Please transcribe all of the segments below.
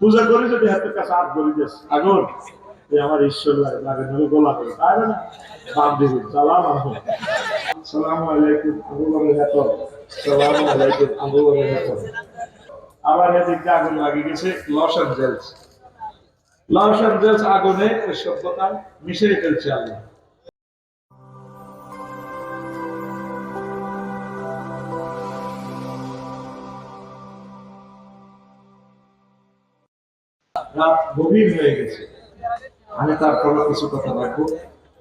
পূজা করি যদি হাতের কাছে হাত ধরে দিস আগুন আমার ঈশ্বর লাগে নবী গোলা করে। তাই না? বাম দিবি। সালাম আলাইকুম। সালাম আলাইকুম হেতর সালাম আলাইকুম হেতর আবার এদিকে আগুন লাগিয়ে গেছে লস অ্যাঞ্জেলস লস অ্যাঞ্জেলস আগুনে সভ্যতা মিশিয়ে ফেলছে আল্লাহ। রাত গভীর হয়ে গেছে। আমি তারপরে কিছু কথা রাখব।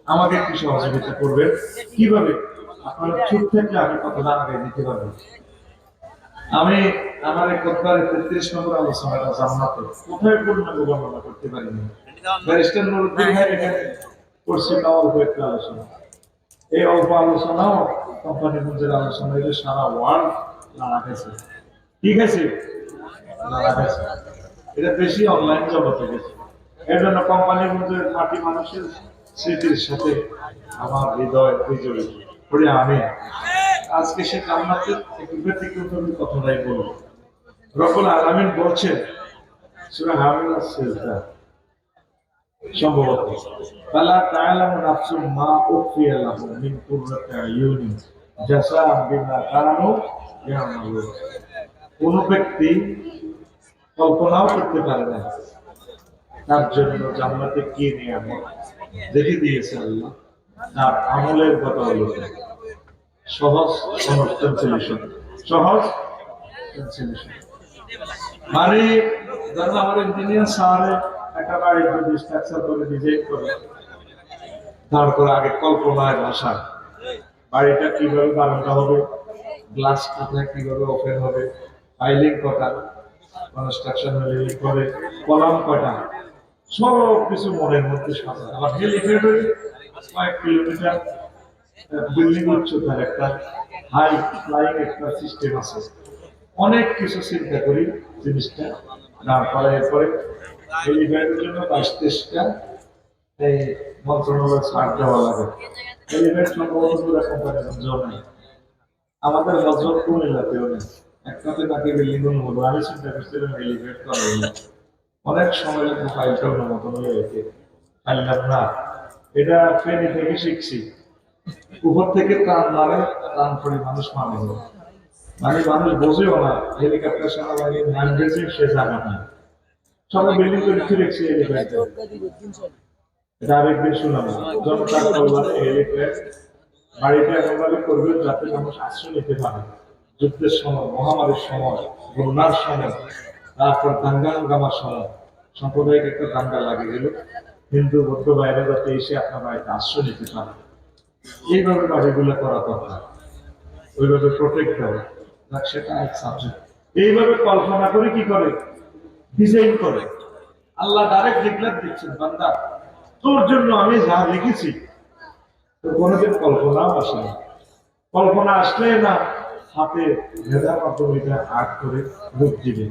আমাকে একটু সহযোগিতা করবেন। কীভাবে? আপনার চুপ থেকে আমি কথাটা আগে দিতে পারব। আমি আমার কোথায় তেত্রিশ নম্বর আলোচনাটা জান্নাতে কোথায় পূর্ণাঙ্গ বর্ণনা করতে পারিনি ব্যারিস্টার নুরুদ্দিন ভাই এখানে করছে অল্প একটু আলোচনা। এই অল্প আলোচনাও কোম্পানিগঞ্জের আলোচনা এটা সারা ওয়ার্ল্ড নাড়া গেছে ঠিক আছে? নাড়া গেছে এটা বেশি অনলাইন জগতে গেছে। এর জন্য কোম্পানিগঞ্জের মাটি মানুষের স্মৃতির সাথে আমার হৃদয় বিজড়িত। পড়ে আমি আজকে সে জান্নাতের একটু ব্যতিক্রমী কথাটাই বলব। রকুল আলামিন বলছেন, সুরা সেজদা সম্ভবত মা মিন আয়ুনি কোন ব্যক্তি কল্পনাও করতে পারে না। তার জন্য জান্নাতে কি নিয়ামত? দেখে দিয়েছে আল্লাহ। তার আমলের কথা হলো সহজ ট্রান্সলেশন সহজ মানে ধরুন আমার ইঞ্জিনিয়ার স্যারে একটা বাড়ি যদি স্ট্রাকচার করে ডিজাইন করে। তারপর আগে কল্পনায় ভাষা বাড়িটা কীভাবে বানানো হবে? গ্লাস কোথায় কীভাবে ওপেন হবে? ফাইলিং কটা কনস্ট্রাকশন করে কলাম কটা সব কিছু মনের মধ্যে সাজা আবার হেলিপ্যাড কয়েক কিলোমিটার বিল্ডিং উচ্চতার একটা হাই ফ্লাইং একটা সিস্টেম আছে। অনেক কিছু চিন্তা করি জিনিসটা। দাঁড় করা এরপরে হেলিপ্যাডের জন্য বাইশ তেইশটা, এই মন্ত্রণালয় ছাড় দেওয়া লাগে। হেলিপ্যাড সম্ভবত পুরো কোম্পানির আমাদের হজরত কুমিল্লাতেও নেই। একটাতে নাকি বিল্ডিং আমি চিন্তা করা অনেক সময় লাগবে ফাইলটা অনুমোদন হয়ে গেছে। না, এটা ফেনি থেকে শিখছি। উপর থেকে প্রাণ মারে প্রাণ পড়ে মানুষ মানে। মানে মানুষ বোঝেও না হেলিকপ্টার সেনাবাহিনীর নাম গেছে সে জানা না। সবাই বিল্ডিং করে এটা বাড়িতে এমনভাবে করবে, যাতে মানুষ আশ্রয় নিতে পারে। যুদ্ধের সময়, মহামারীর সময় বন্যার সময়, তারপর দাঙ্গা হাঙ্গামার সময়, সাম্প্রদায়িক একটা দাঙ্গা লাগে গেল। হিন্দু, বৌদ্ধ বাইরে যাতে এসে আপনার বাড়িতে আশ্রয় নিতে পারে এইভাবে বাড়িগুলো করা দরকার। ওইভাবে প্রোটেক্ট করে। সেটা এক সাবজেক্ট এইভাবে কল্পনা করে কি করে? ডিজাইন করে। আল্লাহ ডাইরেক্ট ডিক্লেয়ার দিচ্ছেন, বান্দা, তোর জন্য আমি যা লিখেছি, তো কোনোদিন কল্পনাও আসে না। কল্পনা আসলে না ভেদার মাধ্যমে এটা আর্ট করে রূপ দিবে।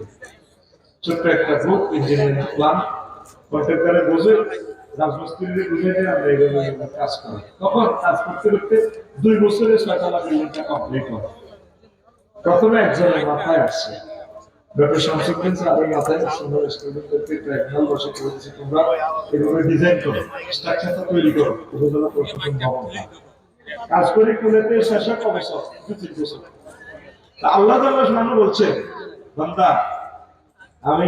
ছোট্ট একটা বুক ইঞ্জিনিয়ারিং প্ল্যান কন্ট্রাক্টরে বুঝে রাজমিস্ত্রিদের বুঝে দিয়ে আমরা এইভাবে কাজ করি। তখন কাজ করতে করতে দুই বছরে ছয়তলা বিল্ডিংটা কমপ্লিট হবে প্রথমে একজনের মাথায় কাজ কুলেতে শেষে দু তিন বছর। আল্লাহ বান্দা, আমি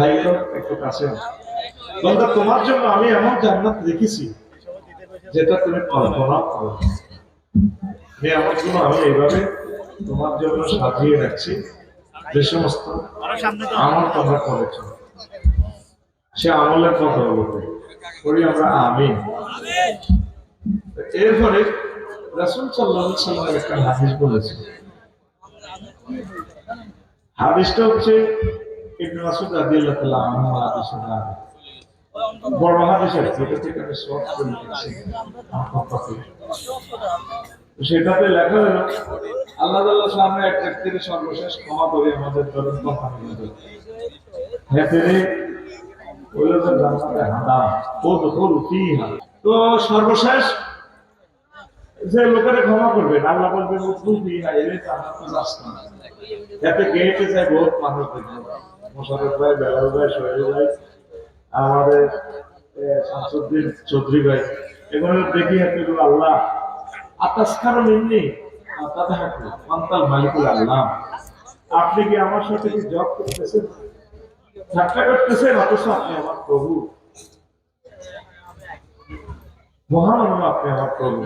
হাইকোর্ট একটু কাছে তোমার জন্য আমি এমন জান্নাত রেখেছি যেটা তুমি কল্পনা করো নিয়ামতগুলো আমি এইভাবে তোমার জন্য সাজিয়ে রাখছি, যে সমস্ত আমল তোমরা করেছ। সে আমলের কথা বলতে করি আমরা, আমিন। এরপরে রাসুল একটা হাদিস হাদিসটা হচ্ছে ইবনে মাসুদ রাদিয়াল্লাহু তাআলা আনহু বড় থেকে আমি শর্ট করে পক্ষে সেটাতে লেখা হলো, আল্লাহ সামনে এক ব্যক্তির সর্বশেষ ক্ষমা করে আমাদের ধরুন কোম্পানি হ্যাঁ তেরে ওইগুলো তো জান্নাতে হারাম ও তো ফিহা। তো সর্বশেষ যে ক্ষমা করবে, আল্লাহ এতে গেটে যায় বহুত মানুষ মোশারফ ভাই, বেলাল ভাই, সোহেল ভাই, আমাদের শামসুদ্দিন চৌধুরী ভাই, এগুলো দেখি হাতে আল্লাহ আতাসকার হাকু অন্তাল মালিকুল আল্লাহ। আপনি কি আমার সাথে কি জব করতেছেন? ঠাট্টা করতেছেন? অথচ আপনি আমার প্রভু। মহান আপনি আমার প্রভু।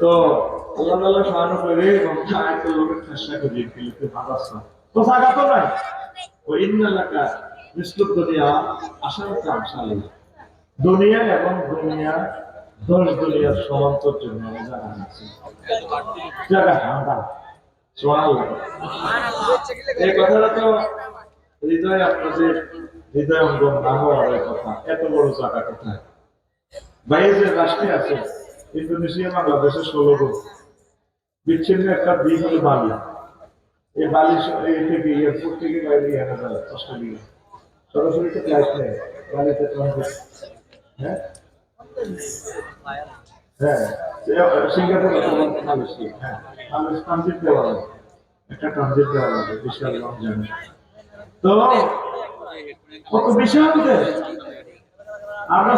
তো আল্লাহ তাআলা সাহায্য করে এবং আয়াতুল লোকের চেষ্টা করি ফেলতে ভাবাসা তো জায়গা তো নাই ও ইন্নালাকা মিসলুক দুনিয়া আসার আমসালি দুনিয়া এবং দুনিয়া, দশ দুনিয়ার সমান্তর জন্য জায়গা নিচ্ছি জায়গা ঠান্ডা সোয়াল্লাহ এই কথাটা তো হৃদয় আপনাদের হৃদয় অঙ্গন না হওয়ার কথা। এত বড় জায়গা কোথায়? বাইরে যে রাষ্ট্রে আছে। ইন্দোনেশিয়া, বাংলাদেশের ষোলো গুণ বিচ্ছিন্ন একটা দ্বীপ হলো বালি। এই বালি থেকে এয়ারপোর্ট থেকে বাইরে আনা যায় অস্ট্রেলিয়া সরাসরি তো ফ্লাইট নেই, বালিতে হ্যাঁ? হ্যাঁ। হ্যাঁ। দেওয়া জার্নি। তো, কত বিশাল আমরা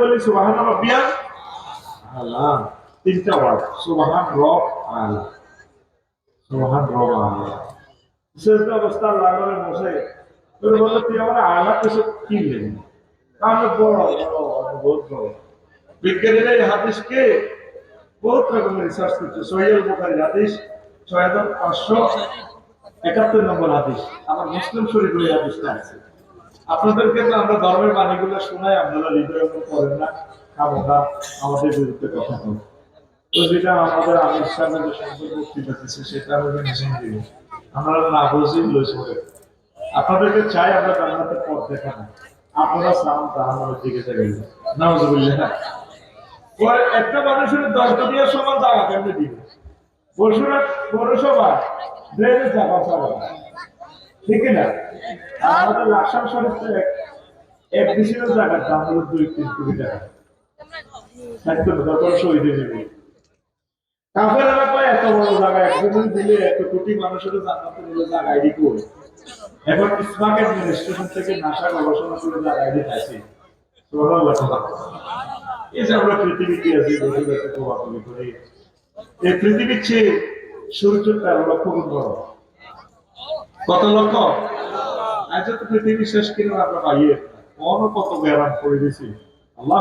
বলি রাব্বিয়াল আলা। তিনটা বহুত রকমের রিসার্চ করছে। সহিয়াল বুখারীর হাদিস পাঁচশো একাত্তর নম্বর হাদিস। আমার মুসলিম শরীফ ওই হাদিসটা আছে। আপনাদেরকে আমরা ধর্মের বাণীগুলো শোনাই, আপনারা হৃদয় করেন না। খামোখা আমাদের বিরুদ্ধে কথা বলেন। তো যেটা আমাদের আমির সাহেবের যে সুন্দর সেটা আমাদের মেশিন আমরা না বুঝি লইস করে আপনাদেরকে চাই আমরা জান্নাতের পথ দেখানো। আপনারা সালাম জাহান্নামের দিকে যাবেন নাউজুবিল্লাহ। পরে একটা মানুষের দশ দুনিয়ার সমান জায়গা কেমনে দিবে? পরশুরা পৌরসভা ড্রেনের জায়গা পাবে না। ঠিক না? আমাদের লাকসাম শরীফ এক এক ডিসিমের জায়গার দাম হলো দুই তিন কোটি টাকা। সূর্য তেরো লক্ষ গুণ বড়। কত লক্ষ? আজ তো পৃথিবী শেষ কিনা আমরা পাইয়ে কত ব্যায়াম করে দিছি। আল্লাহ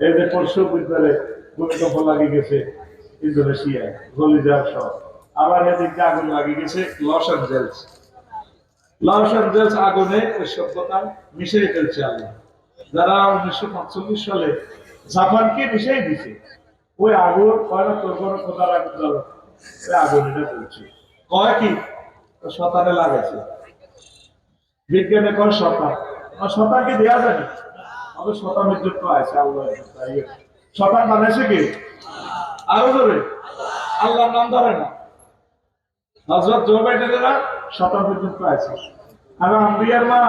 যে পরশু বিদ্যালয়ে ভূমিকম্প লাগিয়ে গেছে ইন্দোনেশিয়া গলিজার সব আবার এদিকে আগুন লাগে গেছে, লস অ্যাঞ্জেলস। লস অ্যাঞ্জেলস আগুনে ওই সভ্যতা মিশিয়ে ফেলছে আল্লাহ। যারা উনিশশো পাঁচচল্লিশ সালে জাপানকে মিশিয়ে দিছে, ওই আগুন কয় না তোর কোনো খোদার আগুন জ্বলো ওই আগুন এটা চলছে কয় কি? শতানে লাগাইছে। বিজ্ঞানে কয় শতান আর শতানকে দেওয়া যায়নি। তবে শতানের জন্য আছে আল্লাহ শতান বানাইছে কি? আরও ধরে আল্লাহর নাম ধরে না। হজরত জো বাইটেরা শতান পর্যন্ত আছে। আর আম্বিয়ার মা,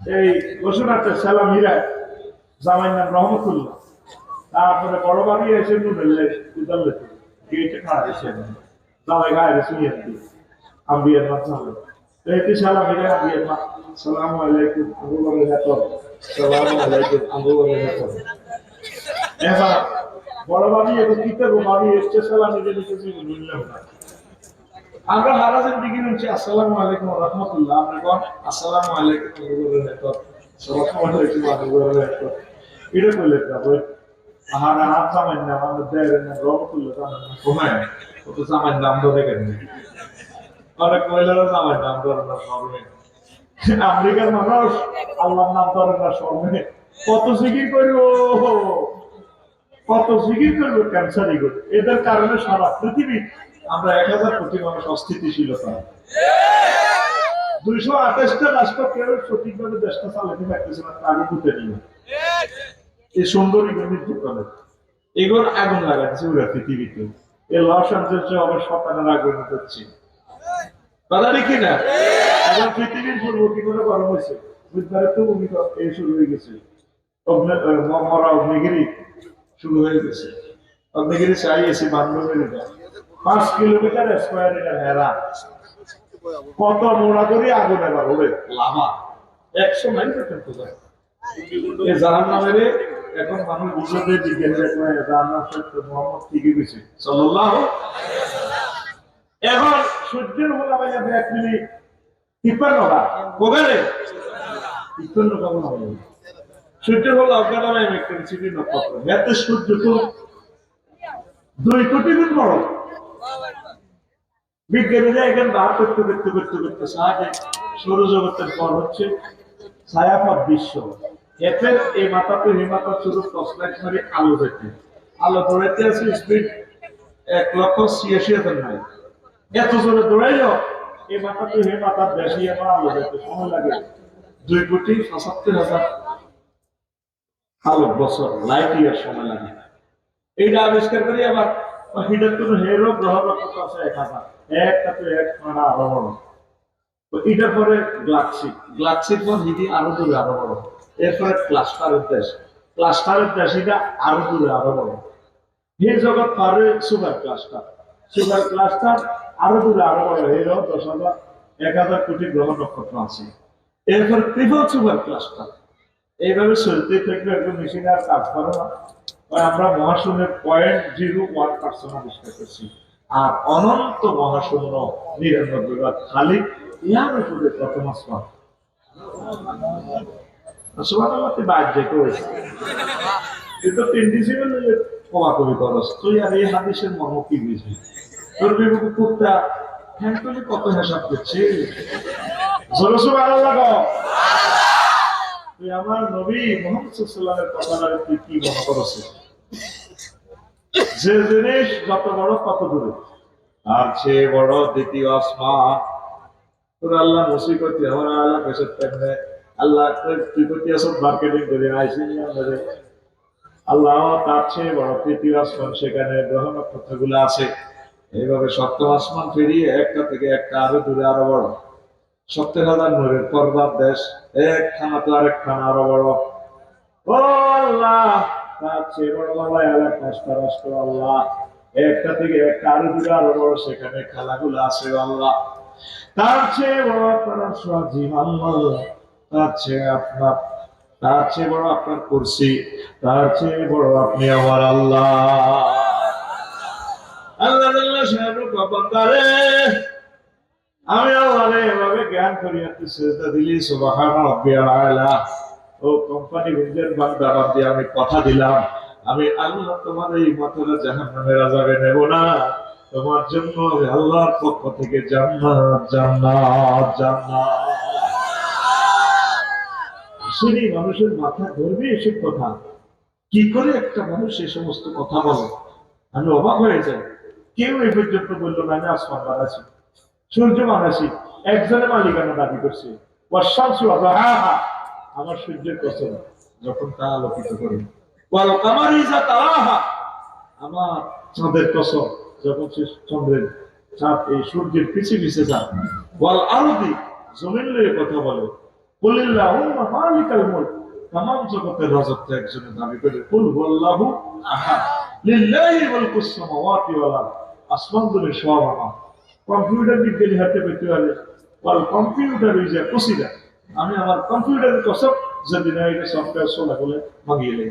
এই ঘোষণাতে সালাম হীরা জামাইর নাম রহমতুল্লাহ। তারপরে বড় বাড়ি এসে নুনেলে উদালে গেটে খাড়া এসে জামাই গায়ে শুনিয়ে দিই আম্বিয়ার মা সালাম এটি সালাম হীরা আম্বিয়ার মা। সালামু আলাইকুম, আবু সালামু আলাইকুম, আবু এবার বড় বাড়ি এবং কিতে বাড়ি এসছে, সালাম নিজে জীবন নিলাম না আমরা হারাজের দিকে নিচ্ছি আসসালামু আলাইকুম রাহমাতুল্লাহ। আমরা কোন আসসালামু আলাইকুম আবু বকর না। আমেরিকার মানুষ, আল্লাহর নাম ধরে না শর্মে কত জিকির করব? কত জিকির করব? ক্যান্সারই করব। এদের কারণে সারা পৃথিবী, আমরা এক হাজার কোটি মানুষ অস্থিতিশীলতা। দুইশো আঠাশটা রাষ্ট্র কেউ সঠিকভাবে দেশটা চালাতে পারতেছে না আগে করতে নিয়ে এই সুন্দরী গণিত দোকানে এগুলোর আগুন লাগাচ্ছে ওরা পৃথিবীতে। এই লস অ্যাঞ্জেলসে আবার সন্তানের আগুন হচ্ছে কথা দেখি না। এখন পৃথিবীর পূর্ব কি করে গরম হয়েছে? বুধবারে তো ভূমিকম্প এই শুরু হয়ে গেছে। মরা অগ্নিগিরি শুরু হয়ে গেছে। অর্ধেকের চাই এসে এটা পাঁচ কিলোমিটার স্কোয়ার এটা হেরা কত মোড়া করে আগুন এবার ওরে লাভা একশো মাইল পর্যন্ত যায়। এই জাহান নামের এখন মানুষ বুঝতে বিজ্ঞানী জাহান নাম সত্য, মোহাম্মদ ঠিকই গেছে সাল্লাল্লাহু এখন সূর্যের আমি এক মিনিট। তিপ্পান্ন কোগারে তিপ্পান্ন নক্ষত্র এতে সূর্য তো দুই কোটি গুণ বড়। বিজ্ঞানীরা এখানে বার করতে করতে করতে করতে সাহায্যে সৌরজগতের পর হচ্ছে ছায়াপথ বিশ্ব। এফের এই মাথাতে এই মাথা শুধু টসলাইট মারি আলো দেখতে আলো দৌড়াইতে আছে স্পিড এক লক্ষ ছিয়াশি হাজার নাই। এত জোরে দৌড়াইল, এই মাথাতে হে মাথার বেশি আমার আলো দেখতে সময় লাগে। দুই কোটি পঁচাত্তর হাজার আলো বছর, লাইট ইয়ার সময় লাগে। এইটা আবিষ্কার করি আবার হিটার কোনো হেরো গ্রহ নক্ষত্র আছে এক হাজার। একটা তো এক খানা আরও বড় এটার পরে গ্লাক্সি গ্লাক্সির পর হিটি আরও দূরে আরও বড়। এরপরে ক্লাস্টারের দেশ ক্লাস্টারের দেশ এটা আরও দূরে আরও বড়। এই জগৎ পারে সুপার ক্লাস্টার। সুপার ক্লাস্টার আরও দূরে, আরও বড় এরও দশ হাজার, এক হাজার কোটি গ্রহ নক্ষত্র আছে। এরপর ত্রিপল সুপার ক্লাস্টার এইভাবে চলতে থাকলে একদম মেশিন আর কাজ করে না। আমরা মহাশূন্যের পয়েন্ট জিরো ওয়ান পার্সেন্ট আবিষ্কার করছি। আর অনন্ত মহাশূন্য নিরানব্বই ভাগ খালি ইয়ার উপরে প্রথম আসমান। আসমান আমাকে বাইর যেতে। হয়েছে কিন্তু তিন ডিসিবেল কমা কবি করস। তুই আর এই হাদিসের মর্ম কি বুঝবি তোর কুত্তা হ্যাঁ কত হিসাব তুই আমার নবী তুই কি মনে যে জিনিস যত বড়, তত দূরে। আর সে বড় দ্বিতীয় আসমান। তোর আল্লাহ মুসিবতি আমার আল্লাহ আল্লাহ তুই করতে আসব মার্কেটিং করে আইসি আল্লাহ তার চেয়ে বড় তৃতীয় আসমান, সেখানে গ্রহ নক্ষত্রগুলো আছে। এইভাবে সপ্তম আসমান পেরিয়ে একটা থেকে একটা আরও দূরে আরও বড়। সত্তর হাজার নূরের পর্দার দেশ এক খানা তো আরেক খানা আরও বড়। ও আল্লাহ, তার চেয়ে বড় বাবাই আল্লাহ পাঁচটা রাষ্ট্র আল্লাহ। একটা থেকে একটা আরও দূরে আরও বড়, সেখানে খেলাগুলো আছে আল্লাহ। তার চেয়ে বড় আপনার স্বাধীন আল্লাহ তার চেয়ে আপনার তার চেয়ে বড় আপনার কুরসি, তার চেয়ে বড় আপনি আমার আল্লাহ। আল্লাহ আল্লাহ সাহেব আমি আল্লাহরে এভাবে জ্ঞান সেজদা দিলি আলা। ও কোম্পানি বান্দা বান্দি আমি কথা দিলাম। আমি আল্লাহ তোমার এই মাথাটা জাহান্নামের আযাবে নেব না। তোমার জন্য আল্লাহর পক্ষ থেকে জান্নাত জান্নাত জান্নাত। আসলে মানুষের মাথা ধরবে এসব কথা। কি করে একটা মানুষ এ সমস্ত কথা বলে? আমি অবাক হয়ে যাই। কেউ এই পর্যন্ত বলল, না আমি আসমান বানাচ্ছি সূর্য বানাচ্ছি একজনের মালিকানা দাবি করছে। আমার সূর্যের কসম, যখন তা আলোকিত করে। আমার চাঁদের কসম, যখন সে চন্দ্রের চাঁদ এই সূর্যের পিছে পিছে যায়। ওয়াল আরদি, জমিন লয়ে কথা বলে। তাম জগতের রাজত্ব একজনে দাবি করে কুল হুয়াল্লাহু আহাদ লিল্লাহি মুলকুস সামাওয়াতি ওয়াল আরদ আসমান জমিন সব আমার। কম্পিউটার বিজ্ঞানী হাতে পেতে পারে। Well computer is a procedure আমি আমার কম্পিউটারের কসম যদি না এটা সফটওয়্যার সোলা বলে ভাঙিয়ে নেই।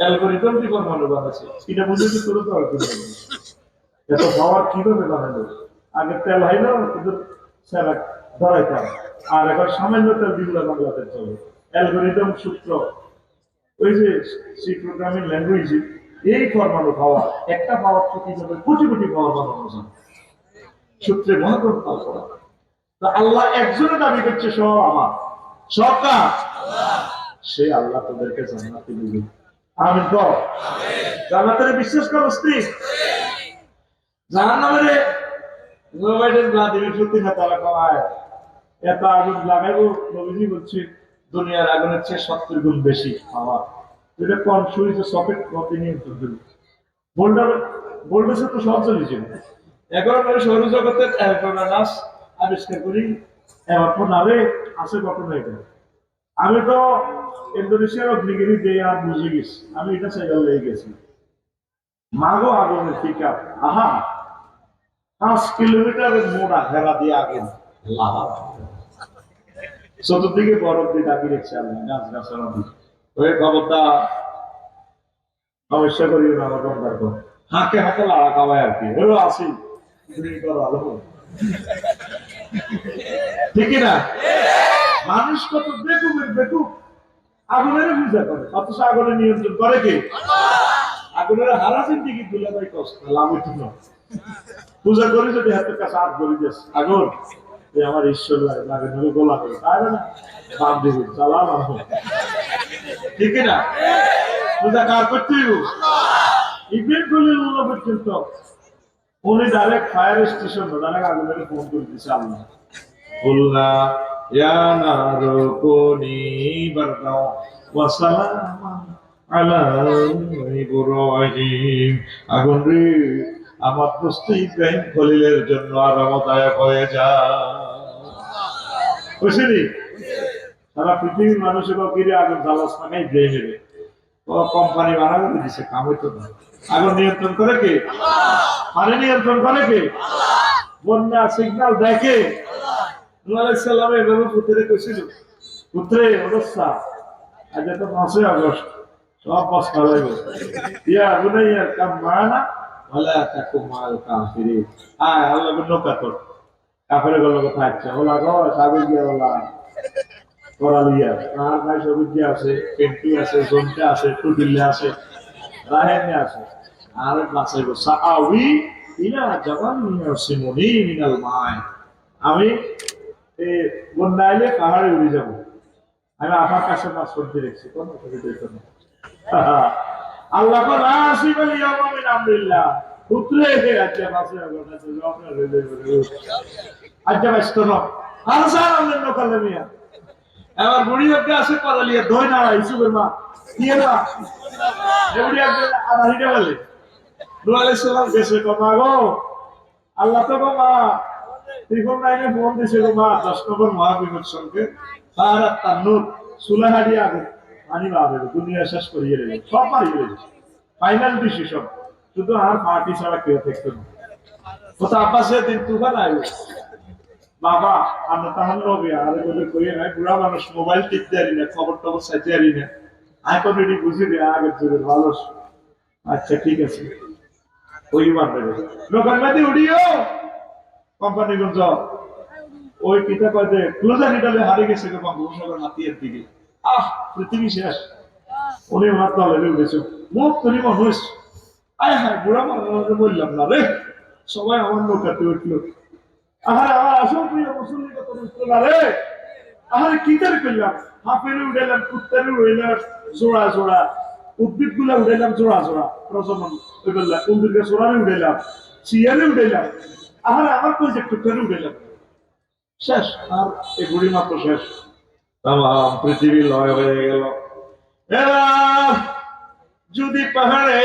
অ্যালগরিদম কি পরমাণু বানাচ্ছে? এটা বুঝে কি করে তো এত পাওয়ার কীভাবে বানালো? আগে তেল হয় না, কিন্তু স্যার ধরাইতাম আর এখন সামান্য তেল দিগুলো বাংলাতে চলে। অ্যালগরিদম সূত্র। ওই যে সি প্রোগ্রামিং ল্যাঙ্গুয়েজ এই পরমাণু পাওয়ার একটা পাওয়ার তো কীভাবে কোটি কোটি পাওয়ার বানানো যায় সূত্রে মহাগ্রহ করা। তো আল্লাহ একজনে দাবি করছে সব আমার। সব কাজ সে আল্লাহ তোদেরকে জান্নাতে দিবে আমিন তো? জান্নাতের বিশ্বাস করো স্ত্রী। জাহান্নামের জোবাইডেন ভ্লাদিমির পুতিন তারা কমায় এত আগুন লাগাইবো নবীজি বলছে, দুনিয়ার আগুনের চেয়ে সত্তর গুণ বেশি পাওয়া এটা কম সুইচে সকেট নিয়ে দিল? বোল্ডার বোল্ডার তো সব চলে যাবে এখন আমি সৌরজগতের আবিষ্কার করি আছে এটা? আমি তো ইন্দোনেশিয়ার অগ্নিগিরি দিয়ে আর বুঝে গেছি। আমি এটা সাইকেল লেগে গেছি। মাগো আগুনের আহা! পাঁচ কিলোমিটারের মোড়া ঘেরা দিয়ে আগুন। লাহা চতুর্দিকে বরফ দিয়ে ডাকি রেখেছে আমি গাছ গাছালা ওই খবরটা সমস্যা করি না, আমার বন্ধার পর হাঁকে হাঁকে লাড়া খাওয়ায় আর কি। ওরও আসি। ঠিকই না? মানুষ কত আগুনের পূজা করে। অথচ নিয়ন্ত্রণ করে কে? আগুনের হারাসিন দিকে দুলে ভাই কষ্ট। লাভ পূজা করি যদি হাতের কাছে দিস আগুন। যে আমার ঈশ্বর লাগে আমি গোলা করি পারবে না? বাপ দিব চালাম ঠিক না? পূজা কার করতে ইভেন্ট উনি ডাইরেক্ট ফায়ার স্টেশন ডাইরেক্ট আগুনের ফোন করে আলা আগুন রে, আমার প্রস্তুতি খলিলের জন্য আরামদায়ক হয়ে যায়। বুঝলি সারা পৃথিবীর মানুষের কিরে আগুন জ্বালাস মানে ইব্রাহিমের ও কোম্পানি ভাড়া করে দিছে কাম হইতো না। আগুন নিয়ন্ত্রণ করে কে? পানি নিয়ন্ত্রণ করে কে? বন্যা সিগন্যাল দেখে সাল্লাম এভাবে পুত্রে কইছিল পুত্রে, অবস্থা। আজ তো পাঁচই আগস্ট, সব বাস খাওয়াইব ইয়া আগুনে ইয়ার কাম মানা ওলা তাকু মাল কাফিরি আয়, আল্লাহ নৌকা তোর কাফের গেল কথা আচ্ছা ওলা গো গিয়া ওলা। করালিয়া ভাই সবুজ আছে পেন্টু আছে জমটা আছে টুটিল্লে আছে রাহেনে আছে। আর ইলা জাবাল মিনাল আমি এ বন্যা পাহাড়ে উড়ে যাব। আমি আমার কাছে মাছ করতে রেখেছি কোন কথা আল্লাহ কো রাসিব আল ইয়াউমা মিন আমরিল্লাহ। পুত্রে আচ্ছা মাসে আগনা তো আপনার আর স্যার আমরা নকালে মিয়া। এবার বুড়ি হতে আসে করালিয়া দই না ইসুবের মা। কি না এবারে একজন আধারিটা বলে। নূহ আলাইহিস সালাম গেছে কমা গো। আল্লাহ তো বাবা ত্রিকোণ লাইনে ফোন দিছিল মা। দশ নম্বর মহাবিপদ সঙ্গে। সারা তান্নুর সুলাহারি আগে। পানি পাবে দুনিয়া শেষ করিয়ে দেবে। সব ফাইনাল ডিসিশন শুধু আর পার্টি ছাড়া কেউ থাকতো না। কোথা আব্বাসের দিন তুফান আইব বাবা আমরা নবে আরে বলে কইয়ে নাই বুড়া মানুষ মোবাইল টিপতে পারি না খবর টবর চাইতে পারি না। আই কমিটি বুঝি দে আগের যুগের ভালো আচ্ছা ঠিক আছে। ওই মারবে লোকাল মাঝে উড়িও। কোম্পানিগঞ্জ ওই কিতা কয় যে ক্লোজার নিটালে হারিয়ে গেছে বঙ্গোপসাগর হাতিয়ার দিকে। আহ পৃথিবী শেষ। উনি ওনার তলে উঠেছে মুখ তৈরি মানুষ আয় হ্যাঁ বুড়া মানুষ বললাম না রে। সবাই আমার নৌকাতে উঠল। আহারে আমার আসল প্রিয় মুসলিম কত না রে? আহারে, কি করে করলাম হাফেরে উঠেলাম কুত্তারে উঠেলাম জোড়া জোড়া। উদ্ভিদগুলা উঠেলাম জোড়া জোড়া। প্রজনন, ওই বললাম আমার প্রজেক্ট ফেরে উঠেলাম শেষ, আর এই বুড়ি মাত্র শেষ। তাম পৃথিবী লয় হয়ে গেল। এবার যদি পাহাড়ে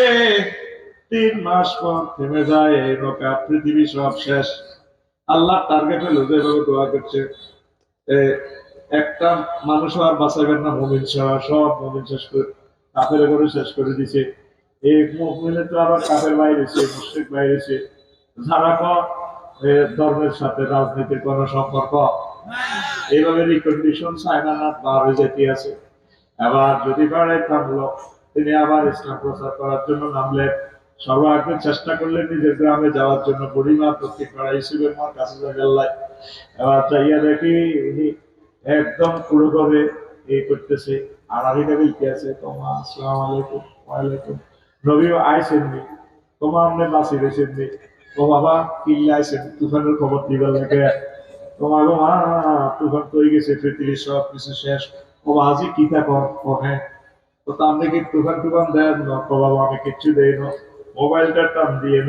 তিন মাস পর থেমে যায় এই নৌকা পৃথিবী সব শেষ। আল্লাহ টার্গেট হলো যেভাবে দোয়া করছে। একটা মানুষ আর বাঁচাবেন না, মমিন সহ সব মমিন শেষ করে, কাফের করে শেষ করে দিছে। এই মমিনের তো আবার কাফের বাইরেছে মুশ্রিক বাইরেছে যারা ক ধর্মের সাথে রাজনীতির কোনো সম্পর্ক, এইভাবে রিকন্ডিশন সাইনানাথ বার হয়ে যেতে আছে। আবার যদি পারে থামলো তিনি আবার ইসলাম প্রচার করার জন্য নামলেন। সর্বাগ্রে চেষ্টা করলেন নিজের গ্রামে যাওয়ার জন্য বুড়িমা প্রত্যেক পাড়া ইসুবের মার কাছে গেল্লাই এবার চাইয়া দেখি, উনি একদম করে এই করতেছে। আর আরিটা বলতে আছে? তোমা, আসসালাম আলাইকুম, ওয়ালাইকুম। নবী আইসেননি তোমা আপনি বাসি গেছেননি ও বাবা, কিল্লা আইসেন তুফানের খবর দিবার লাগে। তোমার গো মা, তুফান তো হয়ে গেছে পৃথিবী সব কিছু শেষ। ও আজি কিতা কর কহে? তো তার কি তুফান টুফান দেন না? তো বাবা আমি কিচ্ছু দেয় না। মোবাইলটা টান দিয়ে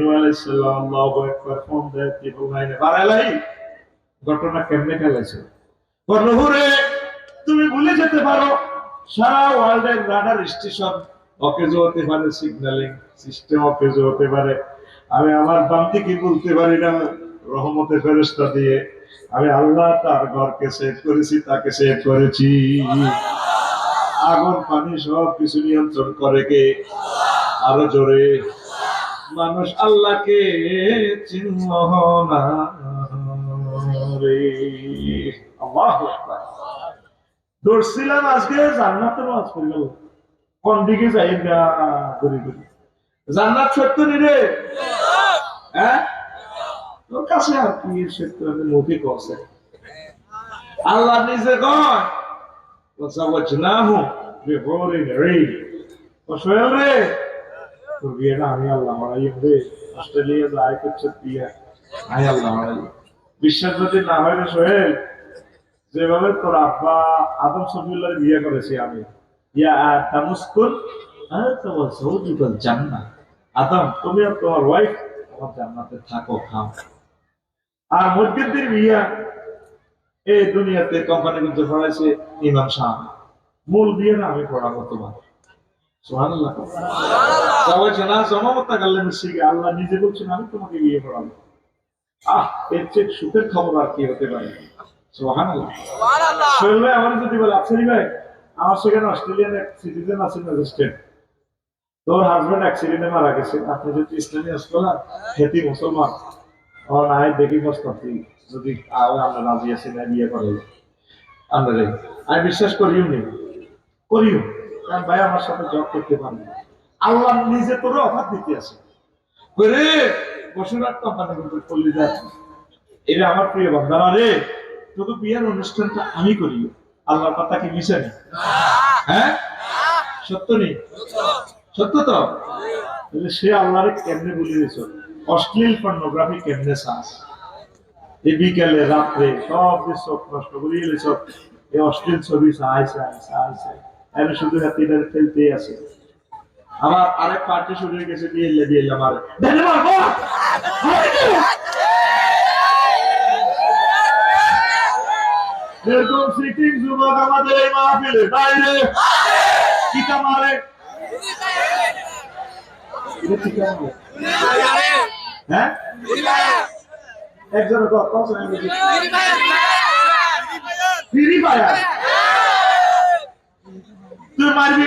আল্লাহু আকবার, ফোন দেয় বলাইনে বাড়াইলাই ঘটনা কেমনে তুমি ভুলে যেতে পারো। সারা ওয়ার্ল্ডের রাডার স্টেশন অকেজো হতে পারে সিগন্যালিং সিস্টেম অকেজো হতে পারে। আমি আমার বান্তি কি বলতে পারি না রহমতে ফেরেস্তা দিয়ে। আমি আল্লাহ তার ঘরকে সেভ করেছি, তাকে সেভ করেছি। আগুন, পানি সব কিছু নিয়ন্ত্রণ করে কে? আরও জোরে। মানুষ আল্লাহকে চিহ্ন না রে আল্লাহু আকবার। দৌড়ছিলাম আজকে জান্নাতের মাছ পড়ে গেল কোন দিকে যাই গা ঘুরি ঘুরি জান্নাত সত্য নি রে হ্যাঁ তোর কাছে আর কি সত্য আমি মুখে কছে আল্লাহ নিজে কয় وزوجناه بحور عين وشويل রে হয় সোহেল, যেভাবে তোর আব্বা আদম সফিউল্লাহ বিয়ে আমি। ইয়া জান্নাত। আদম, তুমি আর তোমার ওয়াইফ জান্নাতে থাকো, খাও। আর মসজিদের বিয়া, এই দুনিয়াতে কোম্পানি কিন্তু পড়াইছে ইমাম সাহেব। মূল বিয়ে না আমি পড়াবো তোমার। আল্লাহ নিজে বলছেন আমি তোমাকে বিয়ে পড়াবো। আহ এর চেয়ে সুখের খবর আর কি হতে পারে? আমার যদি বলে আফসারি ভাই আমার সেখানে অস্ট্রেলিয়ান এক সিটিজেন আছে ম্যাজিস্ট্রেট। তোর হাজবেন্ড অ্যাক্সিডেন্টে মারা গেছে। আপনি যদি ইসলামী স্কলার খেতি মুসলমান নাই দেখি যদি আমরা রাজি আছি না বিয়ে করে আমরা আমি বিশ্বাস করিও নি। করিও। ভাই আমার সাথে জব করতে পারবে আল্লাহ নিজে তোর অফার দিতে করে কিন্তু করলি যা এটা আমার প্রিয় তোকে বিয়ের অনুষ্ঠানটা আমি করি। আল্লাহর কথা মিশে নেই হ্যাঁ? সত্য নেই সত্য তো? সে আল্লাহরে কেমনে বলে দিয়েছ অশ্লীল পর্নোগ্রাফি কেমনে চাস? এই বিকেলে, রাত্রে সব চোখ নষ্ট করে গেলেছ এই অশ্লীল ছবি চাই চাই চাই চাই। এর শুধু হাতিটা ফেলতেই আছে। আমার আরেক পার্টি শুরু হয়ে গেছে দিয়ে এলে দিয়ে এলে আমার। ধরে এরকম সিটিং যুবক আমাদের এই মাহফিলে বাইরে। মারে। মারে হ্যাঁ? একজনের কথা ফ্রি ফায়ার তুই মারবি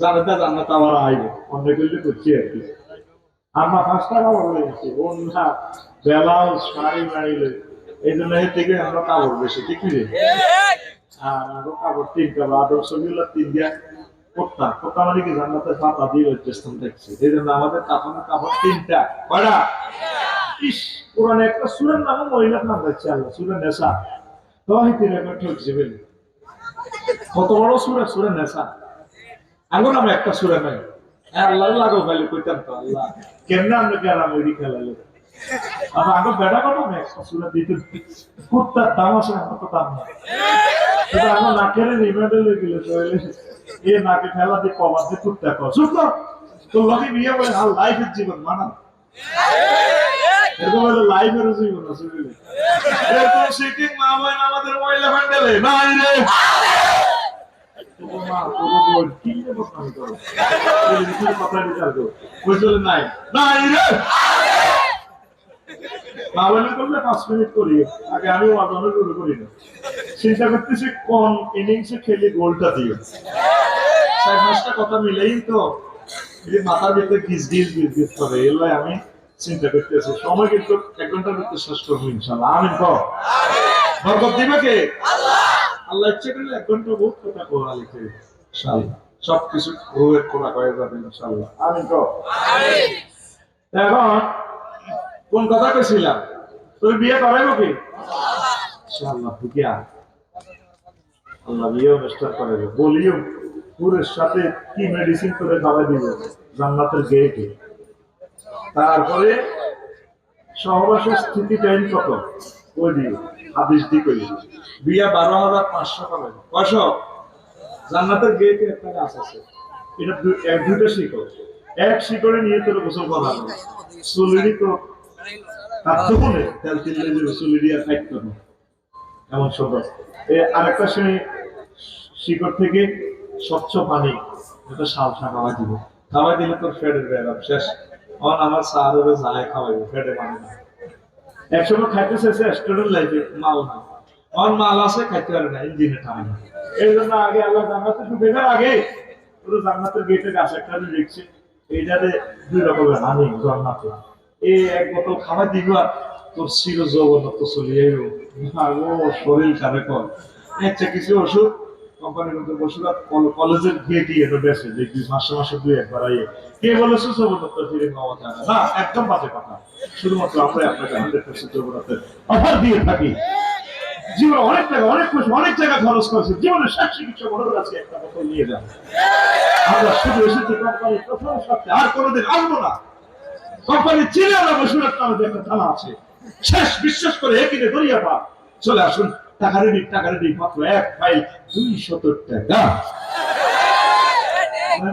জানাতে জান্নাত আবার আইবে। অন্য করলে করছি আর কি। আমার কাপড় হয়ে ব্লাউজ শাড়ি মাড়িলে এই জন্য থেকে আমরা কাপড় বেশি, ঠিক আর কাপড় তিনটা বা তিন দিয়া মানে কি? জান্নাতের পাতা দিয়ে দেখছে। এই জন্য আমাদের কাপড়ের কাপড় তিনটা। কয়টা? ইস কোরআনে একটা সুরের নাম মহিলার নাম যাচ্ছে আল্লাহ, সুরের নেশা। তহিত রেকর্ড কত বড় সুরে সুরে নেশা। আগুন আমরা একটা সুরে নাই হ্যাঁ আল্লাহ লাগো খালি কইতাম তো, আল্লাহ। কেমনে আমরা গেলাম ওই খেলালে আমার আগে বেড়া কত না একটা সুরে দিতে কুত্তার দাম আছে আমার তো দাম না সেটা আমার নাকের রিমান্ডে লই গেল সোহেলে এ নাকে খেলা দিয়ে কমার দিয়ে কুত্তা কর চুপ কর। তোর লগে বিয়ে বলে হাল, লাইফের জীবন মানা এরকম হলো লাইফের জীবন আছে বুঝলি। এরকম সিটিং মা বোন আমাদের মহিলা প্যান্ডেলে নাই রে। পাঁচ মিনিট আগে আমি চিন্তা করতেছি গোলটা দিয়ে পাঁচটা কথা মিলেই তো মাথার ভিতরে গিজ গিজ গিজ গিজ করে এগুলো আমি চিন্তা করতেছি সময় কিন্তু এক ঘণ্টার ভিতরে শেষ করব ইনশাল্লাহ আমি তো দিবে কে আল্লাহ। ইচ্ছে করলে এক ঘণ্টা বহুত কথা কোয়া লিখে ইনশাল্লাহ সবকিছু রোগের কোনা হয়ে যাবে ইনশাল্লাহ আমি তো। এখন কোন কথা কইছিলাম? তুই বিয়ে করাইবো কি? ইনশাল্লাহ আল্লাহ বিয়ে অনুষ্ঠান করাইবে বলিও পুরের সাথে কি মেডিসিন করে খাওয়াই দিবে? জান্নাতের গেটে তারপরে সহবাসের স্থিতি টাইম কত? ওই দিয়ে। হাদিস করি বিয়া বারো হাজার পাঁচশো জান্নাতের গেটে একটা গাছ আছে। এটা এক দুটো শিকড়। এক শিকড়ে নিয়ে তোর গোসল করা হবে। চুলেরই তো বলে তেল চুলেরই আর ফাইট করব এমন আরেকটা শ্রেণি শিকড় থেকে স্বচ্ছ পানি, এটা শাল শাক খাওয়াই দিব। খাওয়াই দিলে তোর ফেডের ব্যায়াম শেষ। আমার স্যার হবে যায় খাওয়াইবো ফেডে পানি। না একসময় খাইতে স্টুডেন্ট লাইফে, মাল না। অন মাল আছে, খাইতে পারে না ইঞ্জিনে টানে। এই জন্য আগে আল্লাহ জান্নাতে ঢুকেবার আগে পুরো জান্নাতের গেটে গাছ একটা দেখছে, এইটাতে দুই রকমের হানি, জান্নাতে। এই এক বোতল খাবার দিব তোর চির তো চলিয়ে শরীর কারে কর আচ্ছা কিছু ওষুধ কোম্পানির মধ্যে দুই মাসে মাসে দুই একবার আইয়ে। কে বলেছে? ফিরে পাওয়া যায় না, একদম বাজে কথা। শুধুমাত্র আমরা আপনাকে হান্ড্রেড পার্সেন্ট অফার দিয়ে থাকি। জীবনে অনেক অনেক অনেক খরচ করেছে। জীবনে শেষ চিকিৎসা করে আজকে একটা বোতল নিয়ে যান। আমরা শুধু এসেছি কোম্পানির প্রথম আর কোনোদিন আসব না। কোম্পানি চিনে আমরা বসুরাত আমাদের একটা থানা আছে। শেষ বিশ্বাস করে একিনে দরিয়া পা চলে আসুন, টাকা রেডি টাকা রেডি মাত্র এক ফাইল দুই শত টাকা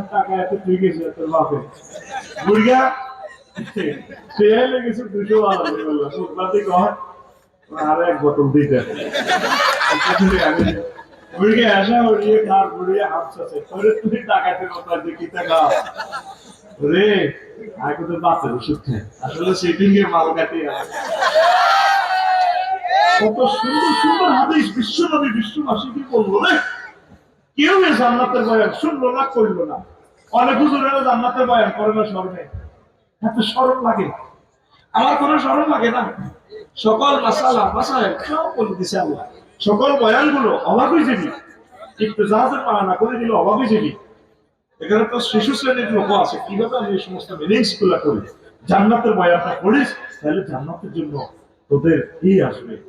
টাকা এত তুই গেছে তোর বাপে। বুড়িয়া দুশো আর এক বোতল দিতে বুড়িকে আসা উড়িয়ে খার বুড়িয়ে হামসাছে তোরে তুই টাকাতে কথা দেখি টাকা? রে আর কত বাপের ওষুধ খায় আসলে সেটিং এ মাল কাটি কত সুন্দর সুন্দর হাদিস বিশ্বনবী বিশ্ববাসী কি বলল রে? কেউ এ জান্নাতের বয়ান শুনলো না করল না। অনেক হুজুরেরা জান্নাতের বয়ান করে না স্মরণে। এত স্মরণ লাগে। আমার কোনো স্মরণ লাগে না। সকল মাসালা মাসায় দিছে আল্লাহ। সকল বয়ানগুলো অভাবই যাবি। একটু জাহাজের করে দিলে অভাবই যাবি। এখানে তো শিশু শ্রেণির লোক আছে। কীভাবে আমি এই সমস্ত মিনিংসগুলা করি? জান্নাতের বয়ানটা পড়িস, তাহলে জান্নাতের জন্য তোদের ই আসবে।